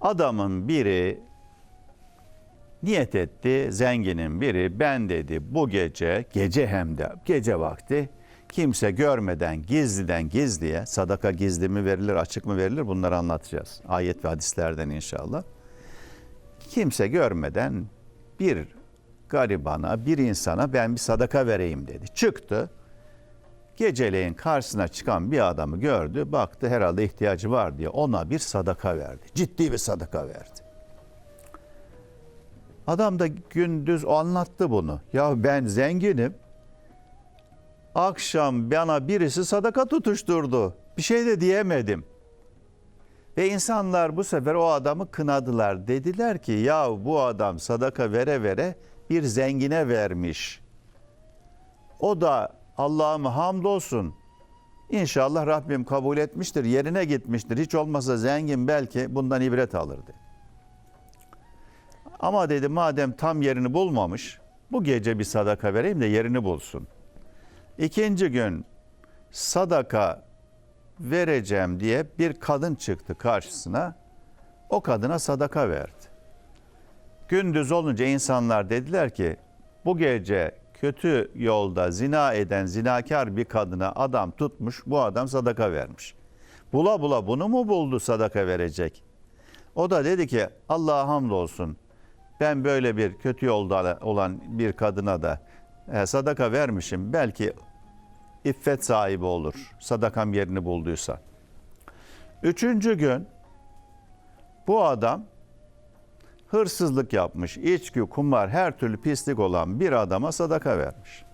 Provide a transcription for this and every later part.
Adamın biri niyet etti, zenginin biri ben dedi bu gece, gece hem de gece vakti kimse görmeden gizliden gizliye sadaka gizli mi verilir, açık mı verilir bunları anlatacağız. Ayet ve hadislerden inşallah. Kimse görmeden bir garibana, bir insana ben bir sadaka vereyim dedi. Çıktı. Geceleyin karşısına çıkan bir adamı gördü. Baktı herhalde ihtiyacı var diye ona bir sadaka verdi. Ciddi bir sadaka verdi. Adam da gündüz anlattı bunu. Ya ben zenginim. Akşam bana birisi sadaka tutuşturdu. Bir şey de diyemedim. Ve insanlar bu sefer o adamı kınadılar. Dediler ki ya bu adam sadaka vere vere bir zengine vermiş. O da Allah'ıma hamdolsun. İnşallah Rabbim kabul etmiştir, yerine gitmiştir. Hiç olmazsa zengin belki bundan ibret alırdı. Ama dedi madem tam yerini bulmamış, bu gece bir sadaka vereyim de yerini bulsun. İkinci gün sadaka vereceğim diye bir kadın çıktı karşısına. O kadına sadaka verdi. Gündüz olunca insanlar dediler ki bu gece kötü yolda zina eden zinakar bir kadına adam tutmuş bu adam sadaka vermiş. Bula bula bunu mu buldu sadaka verecek? O da dedi ki Allah'a hamdolsun ben böyle bir kötü yolda olan bir kadına da e, sadaka vermişim. Belki iffet sahibi olur. Sadakam yerini bulduysa. Üçüncü gün bu adam hırsızlık yapmış, içki, kumar, her türlü pislik olan bir adama sadaka vermiş.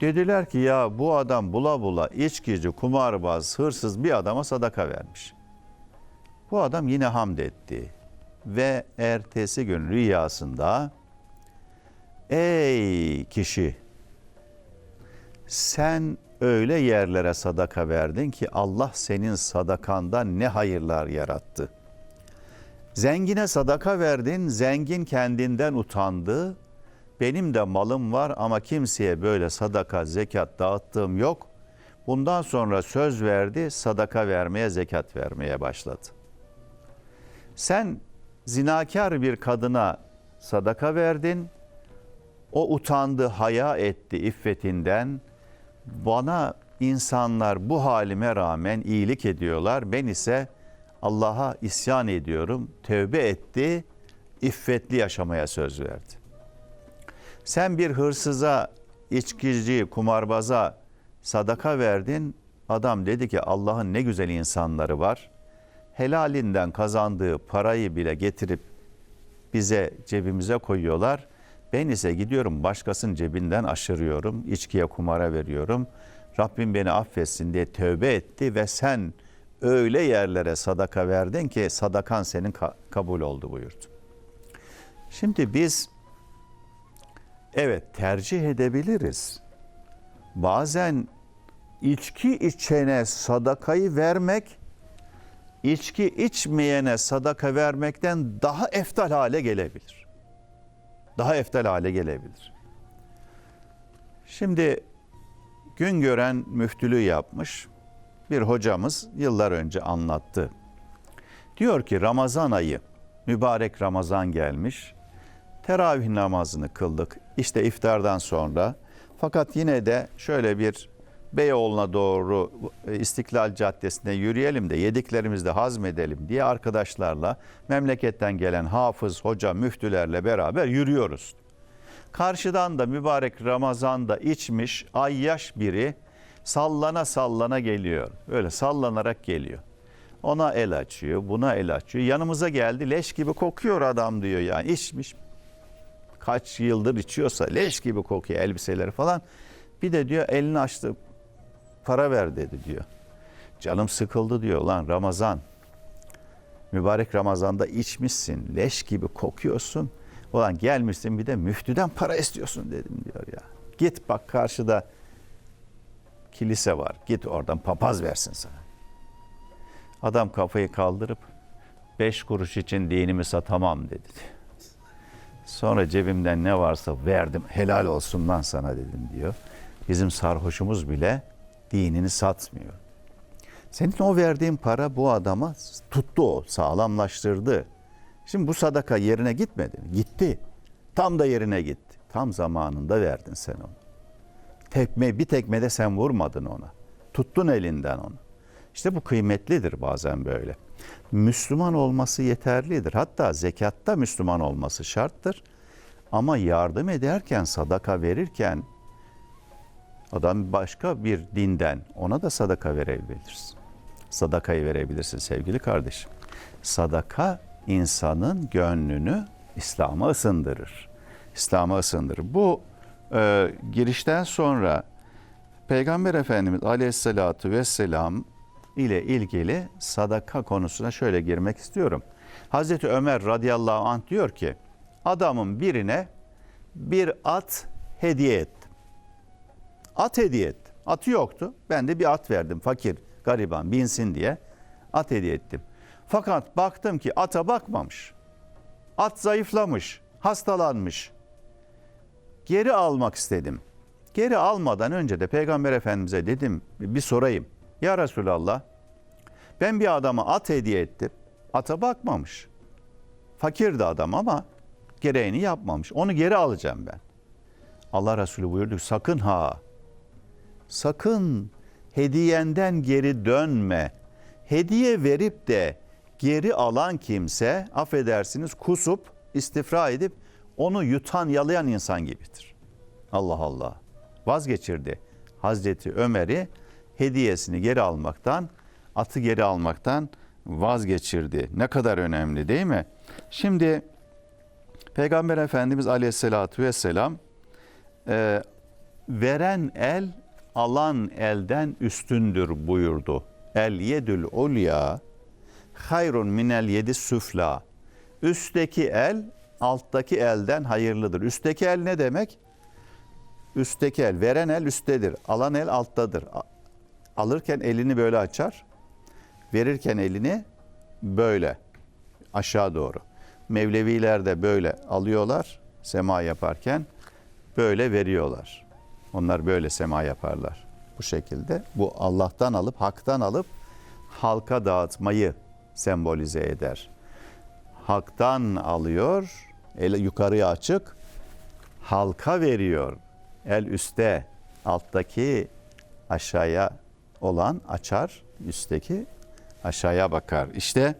Dediler ki ya bu adam bula bula içkici, kumarbaz, hırsız bir adama sadaka vermiş. Bu adam yine hamd etti ve ertesi gün rüyasında ey kişi sen öyle yerlere sadaka verdin ki Allah senin sadakandan ne hayırlar yarattı. Zengine sadaka verdin, zengin kendinden utandı. Benim de malım var ama kimseye böyle sadaka, zekat dağıttığım yok. Bundan sonra söz verdi, sadaka vermeye, zekat vermeye başladı. Sen zinakar bir kadına sadaka verdin. O utandı, haya etti iffetinden. Bana insanlar bu halime rağmen iyilik ediyorlar. Ben ise Allah'a isyan ediyorum. Tövbe etti, iffetli yaşamaya söz verdi. Sen bir hırsıza, içkici, kumarbaza sadaka verdin. Adam dedi ki Allah'ın ne güzel insanları var. Helalinden kazandığı parayı bile getirip bize cebimize koyuyorlar. Ben ise gidiyorum başkasının cebinden aşırıyorum, içkiye kumara veriyorum. Rabbim beni affetsin diye tövbe etti ve sen öyle yerlere sadaka verdin ki sadakan senin ka- kabul oldu buyurdu. Şimdi biz evet tercih edebiliriz. Bazen içki içene sadakayı vermek içki içmeyene sadaka vermekten daha eftal hale gelebilir. Daha eftal hale gelebilir. Şimdi gün gören müftülüğü yapmış bir hocamız yıllar önce anlattı. Diyor ki Ramazan ayı, mübarek Ramazan gelmiş. Teravih namazını kıldık. İşte iftardan sonra. Fakat yine de şöyle bir Beyoğlu'na doğru İstiklal Caddesi'nde yürüyelim de yediklerimizi de hazmedelim diye arkadaşlarla memleketten gelen hafız, hoca, müftülerle beraber yürüyoruz. Karşıdan da mübarek Ramazan'da içmiş ayyaş biri sallana sallana geliyor. Öyle sallanarak geliyor. Ona el açıyor, buna el açıyor. Yanımıza geldi leş gibi kokuyor adam diyor yani içmiş. Kaç yıldır içiyorsa leş gibi kokuyor elbiseleri falan. Bir de diyor elini açtı para ver dedi diyor. Canım sıkıldı diyor lan Ramazan. Mübarek Ramazan'da içmişsin, leş gibi kokuyorsun. Ulan gelmişsin bir de müftüden para istiyorsun dedim diyor ya. Git bak karşıda kilise var. Git oradan papaz versin sana. Adam kafayı kaldırıp beş kuruş için dinimi satamam dedi. Sonra cebimden ne varsa verdim. Helal olsun lan sana dedim diyor. Bizim sarhoşumuz bile dinini satmıyor. Senin o verdiğin para bu adama tuttu o, sağlamlaştırdı. Şimdi bu sadaka yerine gitmedi mi? Gitti. Tam da yerine gitti. Tam zamanında verdin sen onu. Tekme bir tekmede sen vurmadın ona. Tuttun elinden onu. İşte bu kıymetlidir bazen böyle. Müslüman olması yeterlidir. Hatta zekatta Müslüman olması şarttır. Ama yardım ederken, sadaka verirken adam başka bir dinden ona da sadaka verebilirsin. Sadakayı verebilirsin sevgili kardeşim. Sadaka insanın gönlünü İslam'a ısındırır. İslam'a ısındırır. Bu e, girişten sonra Peygamber Efendimiz Aleyhisselatü Vesselam ile ilgili sadaka konusuna şöyle girmek istiyorum. Hazreti Ömer radıyallahu anh diyor ki adamın birine bir at hediye ettim. At hediye ettim. Atı yoktu. Ben de bir at verdim fakir, gariban binsin diye at hediye ettim. Fakat baktım ki ata bakmamış. At zayıflamış, hastalanmış. Geri almak istedim. Geri almadan önce de Peygamber Efendimiz'e dedim bir sorayım. Ya Resulallah ben bir adama at hediye ettim. Ata bakmamış. Fakirdi adam ama gereğini yapmamış. Onu geri alacağım ben. Allah Resulü buyurdu sakın ha. Sakın hediyenden geri dönme. Hediye verip de geri alan kimse affedersiniz kusup istifra edip onu yutan yalayan insan gibidir. Allah Allah. Vazgeçirdi Hazreti Ömer'i hediyesini geri almaktan, atı geri almaktan vazgeçirdi. Ne kadar önemli değil mi? Şimdi Peygamber Efendimiz Aleyhisselatü Vesselam e, veren el alan elden üstündür buyurdu. El yedül ulya hayrun minel yedi süfla. Üstteki el alttaki elden hayırlıdır. Üstteki el ne demek? Üstteki el, veren el üsttedir. Alan el alttadır. Alırken elini böyle açar. Verirken elini böyle aşağı doğru. Mevleviler de böyle alıyorlar sema yaparken böyle veriyorlar. Onlar böyle sema yaparlar. Bu şekilde bu Allah'tan alıp haktan alıp halka dağıtmayı sembolize eder. Haktan alıyor, el yukarıya açık, halka veriyor. El üstte, alttaki aşağıya olan açar, üstteki aşağıya bakar. İşte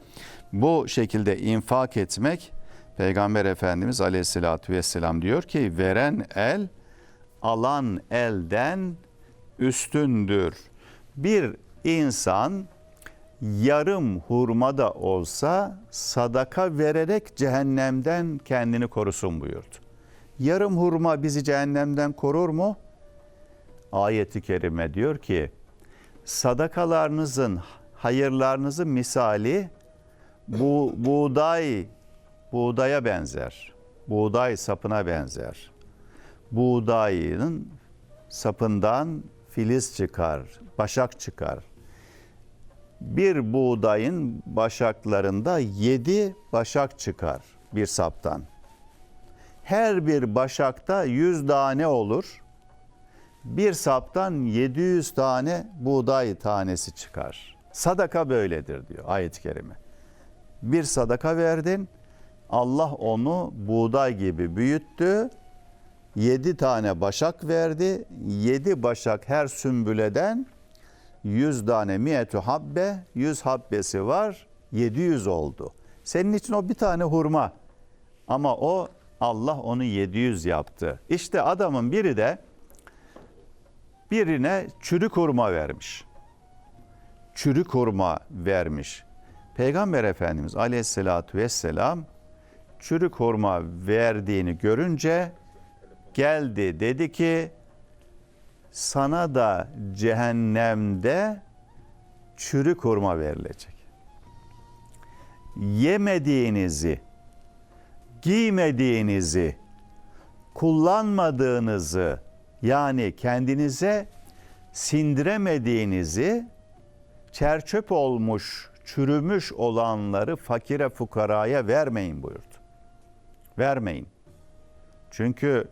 bu şekilde infak etmek Peygamber Efendimiz Aleyhisselatü Vesselam diyor ki veren el alan elden üstündür. Bir insan yarım hurma da olsa sadaka vererek cehennemden kendini korusun buyurdu. Yarım hurma bizi cehennemden korur mu? Ayeti kerime diyor ki sadakalarınızın, hayırlarınızın misali bu buğday buğdaya benzer. Buğday sapına benzer. Buğdayın sapından filiz çıkar, başak çıkar. Bir buğdayın başaklarında yedi başak çıkar bir saptan. Her bir başakta yüz tane olur. Bir saptan 700 tane buğday tanesi çıkar. Sadaka böyledir diyor ayet-i kerime. Bir sadaka verdin, Allah onu buğday gibi büyüttü. Yedi tane başak verdi. Yedi başak her sümbüleden yüz tane miyetu habbe, yüz habbesi var. 700 oldu. Senin için o bir tane hurma. Ama o Allah onu 700 yaptı. İşte adamın biri de birine çürük hurma vermiş. Çürük hurma vermiş. Peygamber Efendimiz Aleyhisselatü Vesselam çürük hurma verdiğini görünce geldi dedi ki sana da cehennemde çürük hurma verilecek. Yemediğinizi, giymediğinizi, kullanmadığınızı yani kendinize sindiremediğinizi çerçöp olmuş, çürümüş olanları fakire fukaraya vermeyin buyurdu. Vermeyin. Çünkü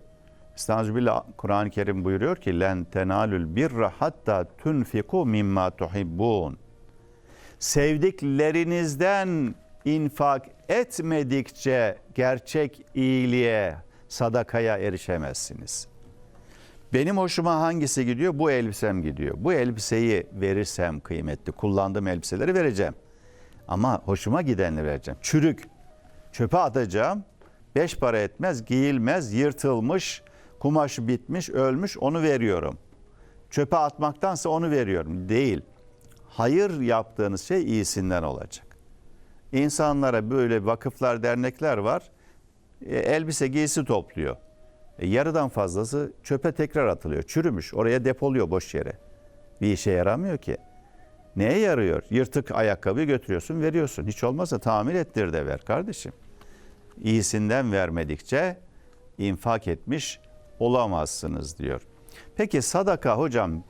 Estağfirullah Kur'an-ı Kerim buyuruyor ki len tenalul birra hatta tunfiku mimma tuhibbun. Sevdiklerinizden infak etmedikçe gerçek iyiliğe, sadakaya erişemezsiniz. Benim hoşuma hangisi gidiyor? Bu elbisem gidiyor. Bu elbiseyi verirsem kıymetli, kullandığım elbiseleri vereceğim. Ama hoşuma gidenleri vereceğim. Çürük, çöpe atacağım. Beş para etmez, giyilmez, yırtılmış, kumaşı bitmiş, ölmüş onu veriyorum. Çöpe atmaktansa onu veriyorum. Değil. Hayır yaptığınız şey iyisinden olacak. İnsanlara böyle vakıflar, dernekler var. E, elbise giysi topluyor. E, yarıdan fazlası çöpe tekrar atılıyor. Çürümüş. Oraya depoluyor boş yere. Bir işe yaramıyor ki. Neye yarıyor? Yırtık ayakkabı götürüyorsun, veriyorsun. Hiç olmazsa tamir ettir de ver kardeşim. İyisinden vermedikçe infak etmiş olamazsınız diyor. Peki sadaka hocam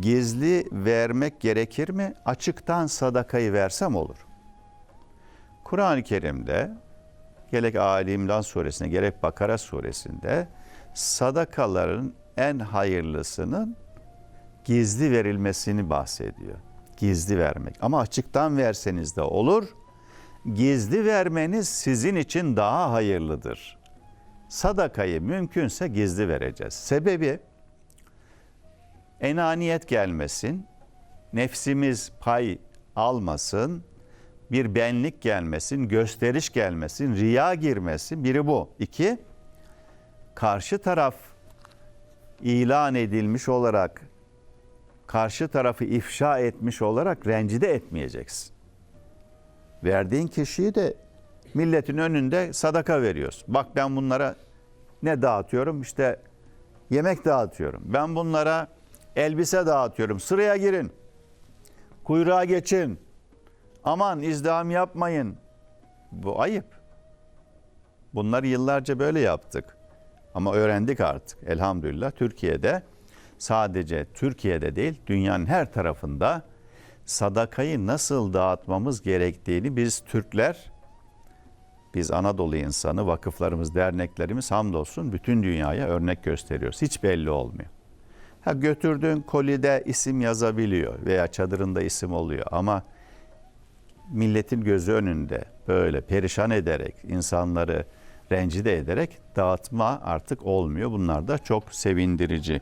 gizli vermek gerekir mi? Açıktan sadakayı versem olur. Kur'an-ı Kerim'de gerek Ali İmran suresinde gerek Bakara suresinde sadakaların en hayırlısının gizli verilmesini bahsediyor. Gizli vermek. Ama açıktan verseniz de olur. Gizli vermeniz sizin için daha hayırlıdır. Sadakayı mümkünse gizli vereceğiz. Sebebi enaniyet gelmesin, nefsimiz pay almasın, bir benlik gelmesin, gösteriş gelmesin, riya girmesin. Biri bu. İki, karşı taraf ilan edilmiş olarak, karşı tarafı ifşa etmiş olarak rencide etmeyeceksin. Verdiğin kişiyi de milletin önünde sadaka veriyorsun. Bak ben bunlara ne dağıtıyorum? İşte yemek dağıtıyorum. Ben bunlara elbise dağıtıyorum. Sıraya girin. Kuyruğa geçin. Aman izdiham yapmayın. Bu ayıp. Bunları yıllarca böyle yaptık. Ama öğrendik artık elhamdülillah Türkiye'de sadece Türkiye'de değil dünyanın her tarafında sadakayı nasıl dağıtmamız gerektiğini biz Türkler biz Anadolu insanı, vakıflarımız, derneklerimiz hamdolsun bütün dünyaya örnek gösteriyoruz. Hiç belli olmuyor. Ha götürdüğün kolide isim yazabiliyor veya çadırında isim oluyor ama milletin gözü önünde böyle perişan ederek, insanları rencide ederek dağıtma artık olmuyor. Bunlar da çok sevindirici.